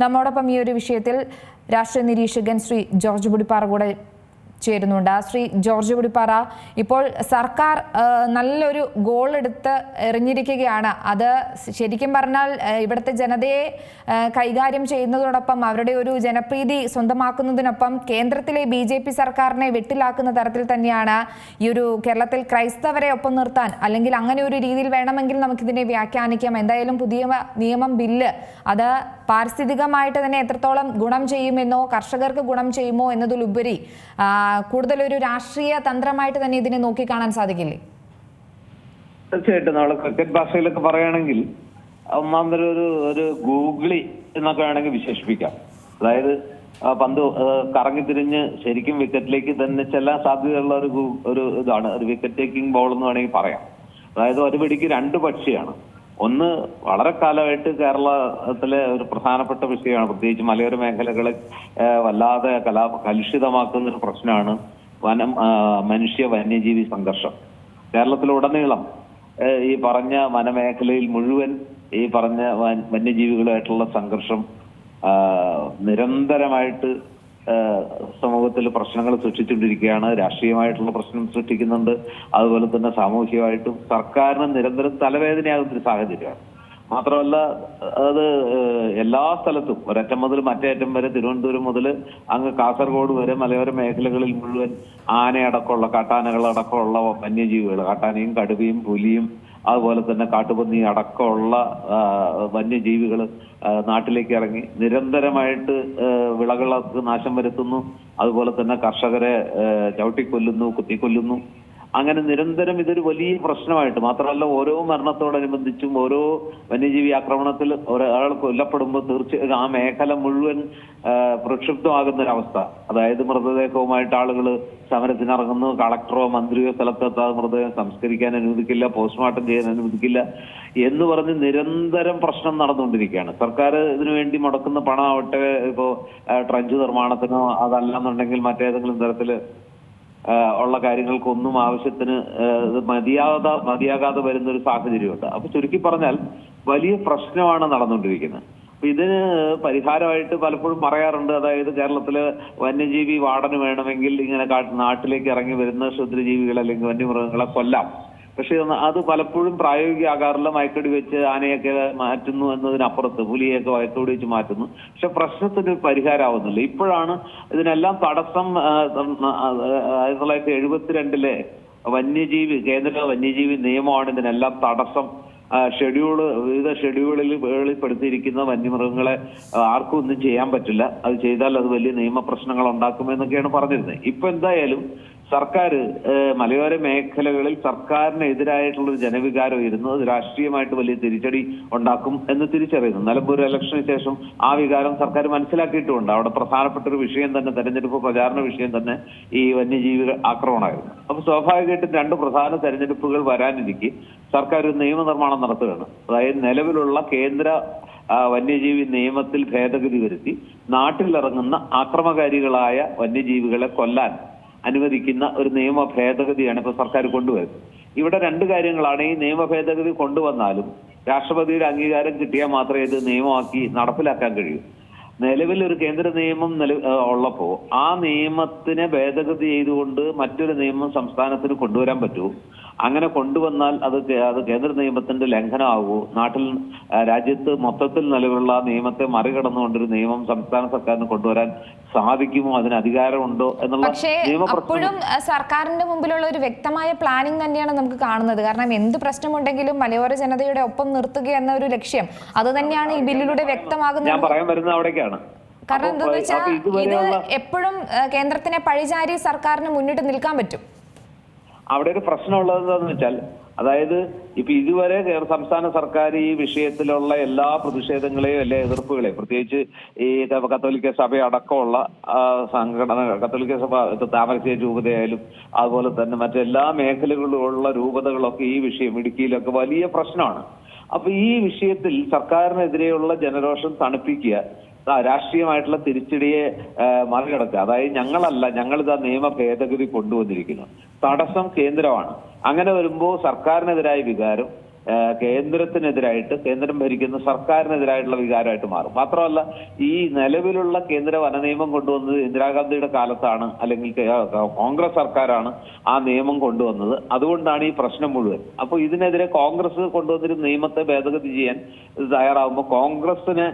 നമ്മോടൊപ്പം ഈ ഒരു വിഷയത്തിൽ രാഷ്ട്രീയ നിരീക്ഷകൻ ശ്രീ ജോർജ് ബുഡിപ്പാറ കൂടെ ചേരുന്നുണ്ട്. ശ്രീ ജോർജ് കുടിപ്പാറ ഇപ്പോൾ സർക്കാർ നല്ലൊരു ഗോൾ എടുത്ത് എറിഞ്ഞിരിക്കുകയാണ്. അത് ശരിക്കും പറഞ്ഞാൽ ഇവിടുത്തെ ജനതയെ കൈകാര്യം ചെയ്യുന്നതോടൊപ്പം അവരുടെ ഒരു ജനപ്രീതി സ്വന്തമാക്കുന്നതിനൊപ്പം കേന്ദ്രത്തിലെ ബി ജെ പി സർക്കാരിനെ വെട്ടിലാക്കുന്ന തരത്തിൽ തന്നെയാണ് ഈ ഒരു കേരളത്തിൽ ക്രൈസ്തവരെ ഒപ്പം നിർത്താൻ അല്ലെങ്കിൽ അങ്ങനെ ഒരു രീതിയിൽ വേണമെങ്കിൽ നമുക്കിതിനെ വ്യാഖ്യാനിക്കാം. എന്തായാലും പുതിയ നിയമം ബില്ല് അത് പാരിസ്ഥിതികമായിട്ട് തന്നെ എത്രത്തോളം ഗുണം ചെയ്യുമെന്നോ കർഷകർക്ക് ഗുണം ചെയ്യുമോ എന്നതിലുപരി കൂടുതലൊരു രാഷ്ട്രീയ തന്ത്രമായിട്ട് തന്നെ ഇതിനെ നോക്കിക്കാണാൻ സാധിക്കില്ലേ? തീർച്ചയായിട്ടും. നമ്മൾ ക്രിക്കറ്റ് ഭാഷയിലൊക്കെ പറയുകയാണെങ്കിൽ ഒന്നാമതൊരു ഒരു ഒരു ഗൂഗിളി എന്നൊക്കെ വേണമെങ്കിൽ വിശേഷിപ്പിക്കാം. അതായത് പന്ത് കറങ്ങി തിരിഞ്ഞ് ശരിക്കും വിക്കറ്റിലേക്ക് തന്നെ ചെല്ലാൻ സാധ്യതയുള്ള ഒരു ഒരു ഇതാണ്. ഒരു വിക്കറ്റ് ടേക്കിംഗ് ബോൾ എന്ന് വേണമെങ്കിൽ പറയാം. അതായത് ഒരു പിടിക്ക് രണ്ട് പക്ഷിയാണ്. ഒന്ന് വളരെ കാലമായിട്ട് കേരളത്തിലെ ഒരു പ്രധാനപ്പെട്ട വിഷയമാണ്. പ്രത്യേകിച്ച് മലയോര മേഖലകളെ വല്ലാതെ കലാ കലുഷിതമാക്കുന്ന ഒരു പ്രശ്നമാണ് വനം മനുഷ്യ വന്യജീവി സംഘർഷം. കേരളത്തിലുടനീളം ഈ പറഞ്ഞ വനമേഖലയിൽ മുഴുവൻ ഈ പറഞ്ഞ വന്യജീവികളുമായിട്ടുള്ള സംഘർഷം നിരന്തരമായിട്ട് സമൂഹത്തിൽ പ്രശ്നങ്ങൾ സൃഷ്ടിച്ചുകൊണ്ടിരിക്കുകയാണ്. രാഷ്ട്രീയമായിട്ടുള്ള പ്രശ്നം സൃഷ്ടിക്കുന്നുണ്ട്. അതുപോലെ തന്നെ സാമൂഹികമായിട്ടും സർക്കാരിന് നിരന്തരം തലവേദനയാകുന്ന ഒരു സാഹചര്യമാണ്. മാത്രമല്ല അത് എല്ലാ സ്ഥലത്തും ഒരറ്റം മുതൽ മറ്റേ അറ്റം വരെ തിരുവനന്തപുരം മുതൽ അങ്ങ് കാസർഗോഡ് വരെ മലയോര മേഖലകളിൽ മുഴുവൻ ആനയടക്കമുള്ള കാട്ടാനകളടക്കമുള്ള വന്യജീവികൾ കാട്ടാനയും കടുവയും പുലിയും അതുപോലെ തന്നെ കാട്ടുപന്നി അടക്കമുള്ള വന്യജീവികൾ നാട്ടിലേക്ക് ഇറങ്ങി നിരന്തരമായിട്ട് വിളകൾക്ക് നാശം വരുത്തുന്നു. അതുപോലെ തന്നെ കർഷകരെ ചവിട്ടിക്കൊല്ലുന്നു കുത്തിക്കൊല്ലുന്നു. അങ്ങനെ നിരന്തരം ഇതൊരു വലിയ പ്രശ്നമായിട്ട് മാത്രമല്ല ഓരോ മരണത്തോടനുബന്ധിച്ചും ഓരോ വന്യജീവി ആക്രമണത്തിൽ ഒരാൾ കൊല്ലപ്പെടുമ്പോൾ തീർച്ചയായും ആ മേഖല മുഴുവൻ പ്രക്ഷുബ്ധമാകുന്ന ഒരവസ്ഥ അതായത് മൃതദേഹവുമായിട്ട് ആളുകൾ സമരത്തിനിറങ്ങുന്നു കളക്ടറോ മന്ത്രിയോ സ്ഥലത്തെത്താതെ മൃതദേഹം സംസ്കരിക്കാൻ അനുവദിക്കില്ല പോസ്റ്റ്മോർട്ടം ചെയ്യാൻ അനുവദിക്കില്ല എന്ന് പറഞ്ഞ് നിരന്തരം പ്രശ്നം നടന്നുകൊണ്ടിരിക്കുകയാണ്. സർക്കാർ ഇതിനുവേണ്ടി മുടക്കുന്ന പണമാവട്ടെ ഇപ്പോ ആ, ട്രഞ്ച് നിർമ്മാണത്തിനോ അതല്ലെന്നുണ്ടെങ്കിൽ മറ്റേതെങ്കിലും തരത്തിൽ ആ, ഉള്ള കാര്യങ്ങൾക്കൊന്നും ആവശ്യത്തിന് മതിയാത മതിയാകാതെ വരുന്ന ഒരു സാഹചര്യമുണ്ട്. അപ്പൊ ചുരുക്കി പറഞ്ഞാൽ വലിയ പ്രശ്നമാണ് നടന്നുകൊണ്ടിരിക്കുന്നത്. അപ്പൊ ഇതിന് പരിഹാരമായിട്ട് പലപ്പോഴും പറയാറുണ്ട്. അതായത് കേരളത്തിൽ വന്യജീവി വാർഡന് വേണമെങ്കിൽ ഇങ്ങനെ നാട്ടിലേക്ക് ഇറങ്ങി വരുന്ന ക്ഷുദ്രജീവികൾ അല്ലെങ്കിൽ വന്യമൃഗങ്ങളെ കൊല്ലാം. പക്ഷെ അത് പലപ്പോഴും പ്രായോഗികമാകാറില്ല മയക്കടി വെച്ച് ആനയൊക്കെ മാറ്റുന്നു എന്നതിനപ്പുറത്ത് പുലിയൊക്കെ വയത്തോടി വെച്ച് മാറ്റുന്നു. പക്ഷെ പ്രശ്നത്തിന് പരിഹാരമാവുന്നില്ല ഇപ്പോഴാണ് ഇതിനെല്ലാം തടസ്സം ആയിരത്തി തൊള്ളായിരത്തി എഴുപത്തിരണ്ടിലെ വന്യജീവി കേന്ദ്ര വന്യജീവി നിയമമാണ് ഇതിനെല്ലാം തടസ്സം. ഷെഡ്യൂൾ വിവിധ ഷെഡ്യൂളിൽ വേളിപ്പെടുത്തിയിരിക്കുന്ന വന്യമൃഗങ്ങളെ ആർക്കും ഒന്നും ചെയ്യാൻ പറ്റില്ല. അത് ചെയ്താൽ അത് വലിയ നിയമപ്രശ്നങ്ങൾ ഉണ്ടാക്കുമെന്നൊക്കെയാണ് പറഞ്ഞിരുന്നത്. ഇപ്പൊ എന്തായാലും സർക്കാർ മലയോര മേഖലകളിൽ സർക്കാരിനെതിരായിട്ടുള്ള ഒരു ജനവികാരം ഇരുന്നു. അത് രാഷ്ട്രീയമായിട്ട് വലിയ തിരിച്ചടി ഉണ്ടാക്കും എന്ന് തിരിച്ചറിയുന്നു. നിലമ്പൂർ ഇലക്ഷന് ശേഷം ആ വികാരം സർക്കാർ മനസ്സിലാക്കിയിട്ടുമുണ്ട്. അവിടെ പ്രധാനപ്പെട്ട ഒരു വിഷയം തന്നെ തെരഞ്ഞെടുപ്പ് പ്രചാരണ വിഷയം തന്നെ ഈ വന്യജീവി ആക്രമണമായിരുന്നു. അപ്പൊ സ്വാഭാവികമായിട്ടും രണ്ട് പ്രധാന തെരഞ്ഞെടുപ്പുകൾ വരാനിരിക്കെ സർക്കാർ ഒരു നിയമനിർമ്മാണം നടത്തുകയാണ്. അതായത് നിലവിലുള്ള കേന്ദ്ര വന്യജീവി നിയമത്തിൽ ഭേദഗതി വരുത്തി നാട്ടിലിറങ്ങുന്ന ആക്രമകാരികളായ വന്യജീവികളെ കൊല്ലാൻ അനുവദിക്കുന്ന ഒരു നിയമ ഭേദഗതിയാണ് ഇപ്പൊ സർക്കാർ കൊണ്ടുവരുന്നത്. ഇവിടെ രണ്ട് കാര്യങ്ങളാണ്. ഈ നിയമ ഭേദഗതി കൊണ്ടുവന്നാലും രാഷ്ട്രപതിയുടെ അംഗീകാരം കിട്ടിയാൽ മാത്രമേ ഇത് നിയമമാക്കി നടപ്പിലാക്കാൻ കഴിയൂ. നിലവിൽ ഒരു കേന്ദ്ര നിയമം നില ആ, ഉള്ളപ്പോ ആ നിയമത്തിനെ ഭേദഗതി ചെയ്തുകൊണ്ട് മറ്റൊരു നിയമം സംസ്ഥാനത്തിന് കൊണ്ടുവരാൻ പറ്റുമോ അങ്ങനെ കൊണ്ടുവന്നാൽ അത് അത് കേന്ദ്ര നിയമത്തിന്റെ ലംഘനമാകൂ. നാട്ടിൽ രാജ്യത്ത് മൊത്തത്തിൽ നിലവിലുള്ള നിയമത്തെ മറികടന്നുകൊണ്ടൊരു നിയമം സംസ്ഥാന സർക്കാരിന് കൊണ്ടുവരാൻ സാധിക്കുമോ? അതിന് അധികാരമുണ്ടോ? എന്നുള്ള നിയമപ്രശ്നം അപ്പോഴും സർക്കാരിന്റെ മുമ്പിലുള്ള ഒരു വ്യക്തമായ പ്ലാനിംഗ് തന്നെയാണ് നമുക്ക് കാണുന്നത്. കാരണം എന്ത് പ്രശ്നമുണ്ടെങ്കിലും മലയോര ജനതയുടെ ഒപ്പം നിർത്തുക എന്ന ഒരു ലക്ഷ്യം അത് തന്നെയാണ് ഈ ബില്ലിലൂടെ വ്യക്തമാകുന്നത്. ഞാൻ പറയാൻ വരുന്നത് അവിടേക്കാണ്. കാരണം എന്താണെന്ന് വെച്ചാൽ ഇത് എപ്പോഴും കേന്ദ്രത്തിനെ പഴിചാരി സർക്കാരിന് മുന്നിട്ട് നിൽക്കാൻ പറ്റും. അവിടെ ഒരു പ്രശ്നമുള്ളത് എന്താന്ന് വെച്ചാൽ അതായത് ഇപ്പൊ ഇതുവരെ സംസ്ഥാന സർക്കാർ ഈ വിഷയത്തിലുള്ള എല്ലാ പ്രതിഷേധങ്ങളെയും എല്ലാ എതിർപ്പുകളെയും പ്രത്യേകിച്ച് ഈ കത്തോലിക്ക സഭ അടക്കമുള്ള സംഘടന കത്തോലിക്ക സഭ താമരശ്ശേരി രൂപതയായാലും അതുപോലെ തന്നെ മറ്റെല്ലാ മേഖലകളിലുള്ള രൂപതകളൊക്കെ ഈ വിഷയം ഇടുക്കിയിലൊക്കെ വലിയ പ്രശ്നമാണ്. അപ്പൊ ഈ വിഷയത്തിൽ സർക്കാരിനെതിരെയുള്ള ജനരോഷം തണുപ്പിക്കുക രാഷ്ട്രീയമായിട്ടുള്ള തിരിച്ചടിയെ മറികടക്കുക അതായത് ഞങ്ങളല്ല ഞങ്ങളിതാ നിയമ ഭേദഗതി കൊണ്ടുവന്നിരിക്കുന്നു. തടസ്സം കേന്ദ്രമാണ്. അങ്ങനെ വരുമ്പോൾ സർക്കാരിനെതിരായ വികാരം കേന്ദ്രത്തിനെതിരായിട്ട് കേന്ദ്രം ഭരിക്കുന്ന സർക്കാരിനെതിരായിട്ടുള്ള വികാരമായിട്ട് മാറും. മാത്രമല്ല ഈ നിലവിലുള്ള കേന്ദ്ര വന നിയമം കൊണ്ടുവന്നത് ഇന്ദിരാഗാന്ധിയുടെ കാലത്താണ് അല്ലെങ്കിൽ കോൺഗ്രസ് സർക്കാരാണ് ആ നിയമം കൊണ്ടുവന്നത്. അതുകൊണ്ടാണ് ഈ പ്രശ്നം മുഴുവൻ. അപ്പോൾ ഇതിനെതിരെ കോൺഗ്രസ് കൊണ്ടുവന്നിരുന്ന നിയമത്തെ ഭേദഗതി ചെയ്യാൻ തയ്യാറാവുമ്പോൾ കോൺഗ്രസിന്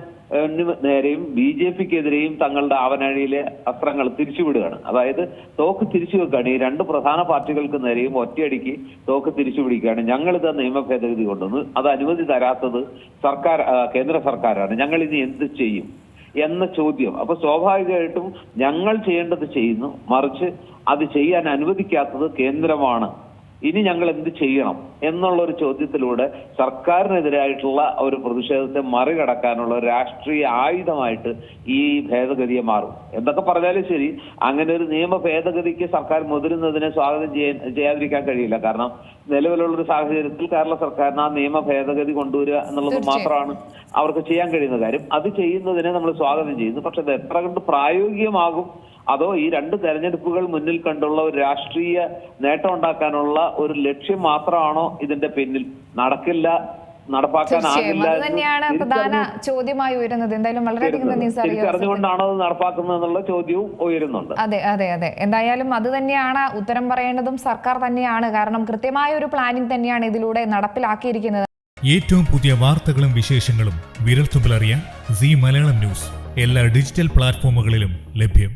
നേരെയും ബി ജെ പിക്കെതിരെയും തങ്ങളുടെ ആവനാഴിയിലെ അസ്ത്രങ്ങൾ തിരിച്ചുവിടുകയാണ്. അതായത് തോക്ക് തിരിച്ചു വെക്കുകയാണ് ഈ രണ്ട് പ്രധാന പാർട്ടികൾക്ക് നേരെയും ഒറ്റയടിക്ക് തോക്ക് തിരിച്ചു പിടിക്കുകയാണ് ഞങ്ങളിത് നിയമ ഭേദഗതി കൊണ്ടുവന്നു അത് അനുമതി തരാത്തത് സർക്കാർ കേന്ദ്ര സർക്കാരാണ്. ഞങ്ങൾ ഇനി എന്ത് ചെയ്യും എന്ന ചോദ്യം. അപ്പൊ സ്വാഭാവികമായിട്ടും ഞങ്ങൾ ചെയ്യേണ്ടത് ചെയ്യുന്നു. മറിച്ച് അത് ചെയ്യാൻ അനുവദിക്കാത്തത് കേന്ദ്രമാണ്. ഇനി ഞങ്ങൾ എന്ത് ചെയ്യണം എന്നുള്ള ഒരു ചോദ്യത്തിലൂടെ സർക്കാരിനെതിരായിട്ടുള്ള ഒരു പ്രതിഷേധത്തെ മറികടക്കാനുള്ള രാഷ്ട്രീയ ആയുധമായിട്ട് ഈ ഭേദഗതിയെ മാറും. എന്തൊക്കെ പറഞ്ഞാലും ശരി അങ്ങനെ ഒരു നിയമ ഭേദഗതിക്ക് സർക്കാർ മുതിരുന്നതിനെ സ്വാഗതം ചെയ്യാൻ ചെയ്യാതിരിക്കാൻ കഴിയില്ല. കാരണം നിലവിലുള്ള ഒരു സാഹചര്യത്തിൽ കേരള സർക്കാരിന് ആ നിയമ ഭേദഗതി കൊണ്ടുവരിക എന്നുള്ളത് മാത്രമാണ് അവർക്ക് ചെയ്യാൻ കഴിയുന്ന കാര്യം. അത് ചെയ്യുന്നതിനെ നമ്മൾ സ്വാഗതം ചെയ്യുന്നു. പക്ഷെ അത് എത്ര കണ്ട് പ്രായോഗികമാകും അതോ ഈ രണ്ട് തെരഞ്ഞെടുപ്പുകൾ മുന്നിൽ കണ്ടുള്ള ഒരു രാഷ്ട്രീയ നേട്ടം ഉണ്ടാക്കാനുള്ള ഒരു ലക്ഷ്യം മാത്രമാണോ ഇതിന്റെ പിന്നിൽ? നടക്കില്ല നടപ്പാക്കാനാകില്ല അത് തന്നെയാണ് പ്രധാന ചോദ്യമായി ഉയരുന്നത്. എന്തായാലും വളരെയധികം നന്ദി സാർ അത് നടപ്പാക്കുന്നത് എന്നുള്ള ചോദ്യവും ഉയരുന്നുണ്ട്. അതെ അതെ അതെ. എന്തായാലും അത് തന്നെയാണ് ഉത്തരം പറയേണ്ടതും സർക്കാർ തന്നെയാണ്. കാരണം കൃത്യമായ ഒരു പ്ലാനിംഗ് തന്നെയാണ് ഇതിലൂടെ നടപ്പിലാക്കിയിരിക്കുന്നത്. ഏറ്റവും പുതിയ വാർത്തകളും വിശേഷങ്ങളും വിരൽത്തുമ്പിലറിയാൻ സി മലയാളം ന്യൂസ്. എല്ലാ ഡിജിറ്റൽ പ്ലാറ്റ്ഫോമുകളിലും ലഭ്യം.